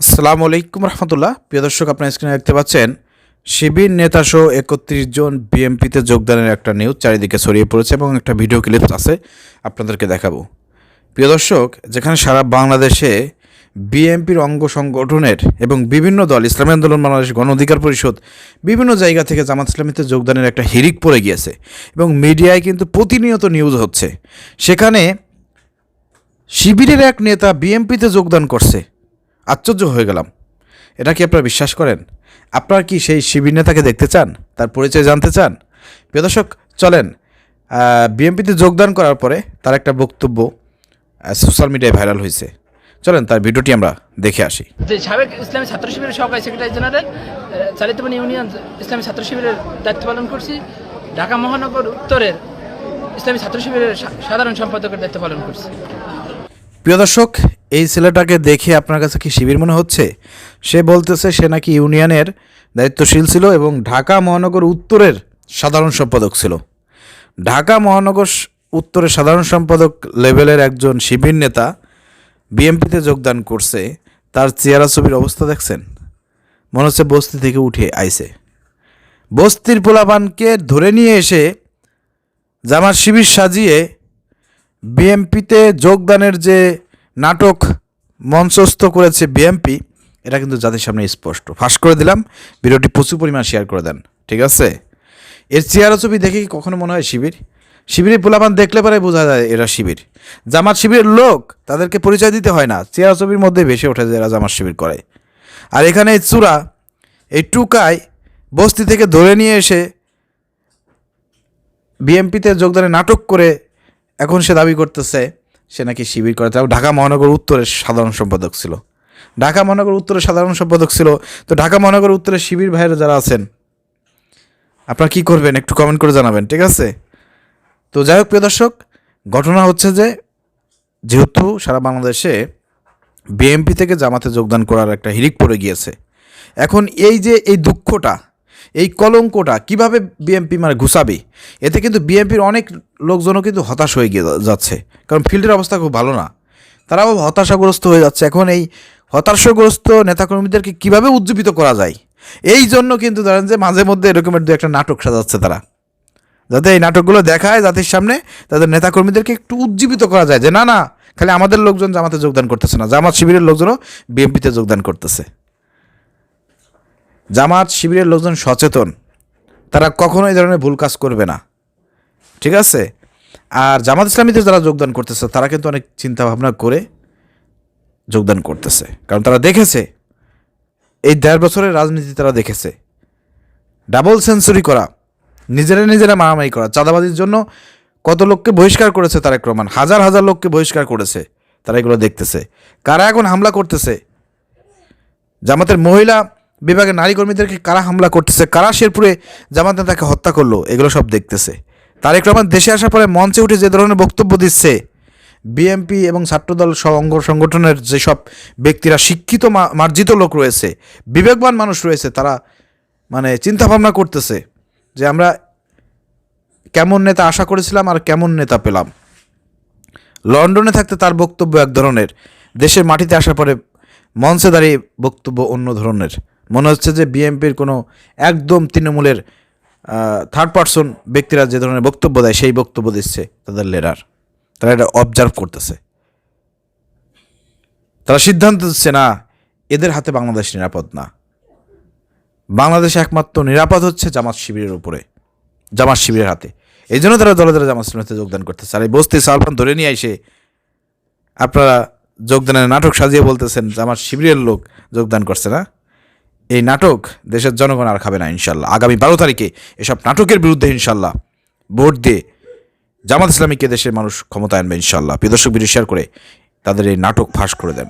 আসসালামু আলাইকুম রহমতুল্লাহ। প্রিয় দর্শক, আপনার স্ক্রিনে দেখতে পাচ্ছেন, শিবির নেতা সহ একত্রিশ জন বিএমপিতে যোগদানের একটা নিউজ চারিদিকে ছড়িয়ে পড়েছে এবং একটা ভিডিও ক্লিপ আছে আপনাদেরকে দেখাবো। প্রিয় দর্শক, যেখানে সারা বাংলাদেশে বিএমপির অঙ্গ সংগঠনের এবং বিভিন্ন দল, ইসলামী আন্দোলন, বাংলাদেশ গণ অধিকার পরিষদ বিভিন্ন জায়গা থেকে জামাত ইসলামীতে যোগদানের একটা হিরিক পড়ে গিয়েছে এবং মিডিয়ায় কিন্তু প্রতিনিয়ত নিউজ হচ্ছে। সেখানে শিবিরের এক নেতা বিএমপিতে যোগদান করছে। আশ্চর্য হয়ে গেলাম। এটা কি আপনারা বিশ্বাস করেন? আপনারা কি সেই শিবির নেতাকে দেখতে চান? তার পরিচয় জানতে চান? প্রিয় দর্শক চলেন বিএমপিতে যোগদান করার পরে তার একটা বক্তব্য সোশ্যাল মিডিয়ায় ভাইরাল হয়েছে। চলেন তার ভিডিওটি আমরা দেখে আসি। যে সাবেক ইসলামী ছাত্র শিবিরের সহকারী সেক্রেটারি জেনারেল চালিতবান ইউনিয়ন ইসলামী ছাত্র শিবিরের দায়িত্ব পালন করছি। ঢাকা মহানগর উত্তরের ইসলামী ছাত্র শিবিরের সাধারণ সম্পাদকের দায়িত্ব পালন করছি। প্রিয় দর্শক এই ছেলেটাকে দেখে আপনার কাছে কি শিবির মনে হচ্ছে? সে বলতেছে সে নাকি ইউনিয়নের দায়িত্বশীল ছিল এবং ঢাকা মহানগর উত্তরের সাধারণ সম্পাদক ছিল। ঢাকা মহানগর উত্তরের সাধারণ সম্পাদক লেভেলের একজন শিবির নেতা বিএমপিতে যোগদান করছে। তার চেহারা ছবির অবস্থা দেখছেন? মনে হচ্ছে বস্তি থেকে উঠে আইছে। বস্তির পোলাপানকে ধরে নিয়ে এসে জামার শিবির সাজিয়ে বিএমপিতে যোগদানের যে নাটক মঞ্চস্থ করেছে বিএমপি এটা কিন্তু জাতির সামনে স্পষ্ট। ফাঁস করে দিলাম, ভিডিওটি প্রচুর পরিমাণ শেয়ার করে দেন, ঠিক আছে? এর চেহারা ছবি দেখে কি কখনো মনে হয় শিবির? শিবিরের পোলাপান দেখলে পরে বোঝা যায় এরা শিবির। জামাত শিবিরের লোক, তাদেরকে পরিচয় দিতে হয় না, চেহারা ছবির মধ্যে ভেসে ওঠে যে এরা জামাত শিবির করে। আর এখানে এই চূড়া, এই টুকায় বস্তি থেকে ধরে নিয়ে এসে বিএমপিতে যোগদানে নাটক করে এখন সে দাবি করতেছে সে নাকি শিবির করে। তারপর ঢাকা মহানগর উত্তরের সাধারণ সম্পাদক ছিল। ঢাকা মহানগর উত্তরের সাধারণ সম্পাদক ছিল। তো ঢাকা মহানগর উত্তরের শিবির ভাইয়েরা যারা আছেন, আপনারা কী করবেন একটু কমেন্ট করে জানাবেন, ঠিক আছে? তো যাই হোক, প্রিয় দর্শক, ঘটনা হচ্ছে যে, যেহেতু সারা বাংলাদেশে বিএমপি থেকে জামাতে যোগদান করার একটা হিরিক পড়ে গিয়েছে, এখন এই যে এই দুঃখটা এই কলঙ্কটা কীভাবে বিএমপি মানে ঘুষাবে? এতে কিন্তু বিএমপির অনেক লোকজনও কিন্তু হতাশ হয়ে গিয়ে যাচ্ছে। কারণ ফিল্ডের অবস্থা খুব ভালো না। তারাও হতাশাগ্রস্ত হয়ে যাচ্ছে। এখন এই হতাশাগ্রস্ত নেতাকর্মীদেরকে কীভাবে উজ্জীবিত করা যায়? এই জন্য কিন্তু ধরেন যে মাঝে মধ্যে এরকমের দু একটা নাটক সাজাচ্ছে তারা। যাতে এই নাটকগুলো দেখায় জাতির সামনে, তাদের নেতাকর্মীদেরকে একটু উজ্জীবিত করা যায় যে, না না, খালি আমাদের লোকজন জামাতে যোগদান করতেছে না। জামাত শিবিরের লোকজনও বিএনপিতে যোগদান করতেছে। জামাত শিবিরের লোকজন সচেতন। তারা কখনো এই ধরনের ভুল কাজ করবে না। ঠিক আছে? আর জামাত ইসলামীতে যারা যোগদান করতেছে, তারা কিন্তু অনেক চিন্তা ভাবনা করে যোগদান করতেছে। কারণ তারা দেখেছে, এই দেড় বছরের রাজনীতি তারা দেখেছে। ডাবল সেঞ্চুরি করা, নিজেরা নিজেরা মারামারি করা, চাঁদাবাজির জন্য কত লোককে বহিষ্কার করেছে তারেক রহমান হাজার হাজার লোককে বহিষ্কার করেছে তারা এগুলো দেখতেছে। কারা এখন হামলা করতেছে? জামাতের মহিলা বিভাগের নারী কর্মীদেরকে কারা হামলা করতেছে, কারা শেরপুরে জামাত নেতাকে হত্যা করল, এগুলো সব দেখতেছে। তারেক রহমান দেশে আসার পরে মঞ্চে উঠে যে ধরনের বক্তব্য দিচ্ছে বিএমপি এবং ছাত্রদল অঙ্গ সংগঠনের যেসব ব্যক্তিরা শিক্ষিত মার্জিত লোক রয়েছে, বিবেকবান মানুষ রয়েছে, তারা মানে চিন্তা ভাবনা করতেছে যে আমরা কেমন নেতা আশা করেছিলাম আর কেমন নেতা পেলাম। লন্ডনে থাকতে তার বক্তব্য এক ধরনের, দেশের মাটিতে আসার পরে মঞ্চে দাঁড়িয়ে বক্তব্য অন্য ধরনের। মনে হচ্ছে যে বিএনপির কোনো একদম তৃণমূলের থার্ড পার্সন ব্যক্তিরা যে ধরনের বক্তব্য দেয়, সেই বক্তব্য দিচ্ছে তাদের লেডার তারা এটা অবজার্ভ করতেছে। তারা সিদ্ধান্ত দিচ্ছে, না, এদের হাতে বাংলাদেশ নিরাপদ না। বাংলাদেশ একমাত্র নিরাপদ হচ্ছে জামাত শিবিরের উপরে, জামাত শিবিরের হাতে। এই জন্য তারা দলে দলে জামাত শিবিরের যোগদান করতেছে। আর এই বস্তি সালমান ধরে নিয়ে এসে আপনারা যোগদানের নাটক সাজিয়ে বলতেছেন, জামাত শিবিরের লোক যোগদান করছে না? এই নাটক দেশের জনগণ আর খাবে না, ইনশাল্লাহ। আগামী বারো তারিখে এসব নাটকের বিরুদ্ধে, ইনশাল্লাহ, ভোট দিয়ে জামাত ইসলামীকে দেশের মানুষ ক্ষমতা আনবে, ইনশাল্লাহ। প্রিয় দর্শক, ভিডিও শেয়ার করে তাদের এই নাটক ফাঁস করে দেন।